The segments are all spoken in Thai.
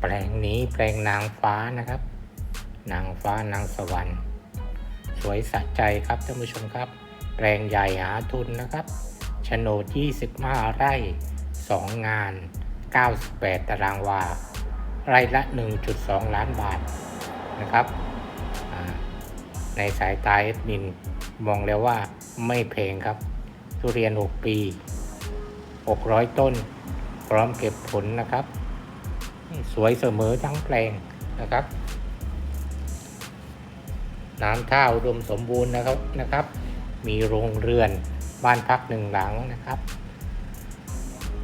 แปลงนี้แปลงนางฟ้านะครับ นางฟ้านางสวรรค์สวยสะใจครับท่านผู้ชมครับ แปลงใหญ่หาทุนนะครับโฉนด 25 ไร่ 2 งาน 98 ตารางวา ไร่ละ 1.2 ล้านบาทนะครับ ในสายตาเอดมินมองแล้วว่าไม่แพงครับ ทุเรียน 6 ปี 600 ต้น พร้อมเก็บผลนะครับ สวยเสมอทั้งแปลงนะครับ น้ำท่าอุดมสมบูรณ์นะครับนะครับ มีโรงเรือนบ้านพักหนึ่งหลังนะครับ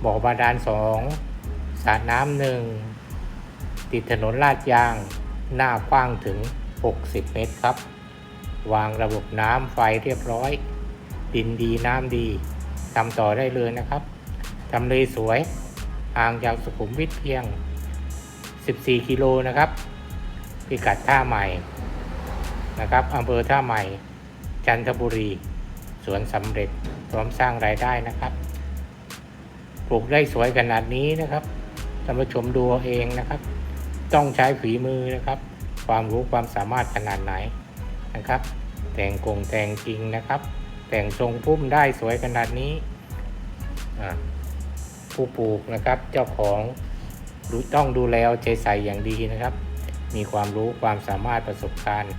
บ่อบาดาลสองสระน้ำหนึ่งติดถนนลาดยางหน้ากว้างถึง 60 เมตรครับ วางระบบน้ำไฟเรียบร้อย ดินดีน้ำดีทำต่อได้เลยนะครับทำเลสวยห่างจากสุขุมวิทเพียง 14 กิโลนะครับ พิกัดท่าใหม่นะครับอำเภอท่าใหม่ จันทบุรี สวนสำเร็จพร้อมสร้างรายได้นะครับ ปลูกได้สวยขนาดนี้นะครับท่านผู้ชมดูเองนะครับ ต้องใช้ฝีมือนะครับ ความรู้ความสามารถขนาดไหนนะครับ แต่งกงแต่งจริงนะครับ แต่งทรงพุ่มได้สวยขนาดนี้ผู้ปลูกนะครับ เจ้าของ ดูต้องดูแลใจใส่อย่างดีนะครับ มีความรู้ความสามารถประสบการณ์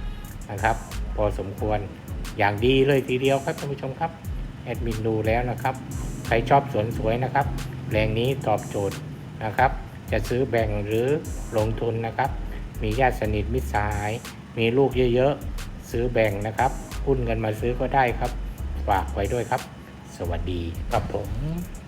นะครับ พอสมควรอย่างดีเลยทีเดียวครับท่านผู้ชมครับแอดมินดูแล้วนะครับใครชอบสวนสวยนะครับแปลงนี้ตอบโจทย์นะครับ จะซื้อแบ่งหรือลงทุนนะครับ มีญาติสนิทมิตรสหาย มีลูกเยอะๆ ซื้อแบ่งนะครับหุ้นกันมาซื้อก็ได้ครับ ฝากไว้ด้วยครับ สวัสดีครับผม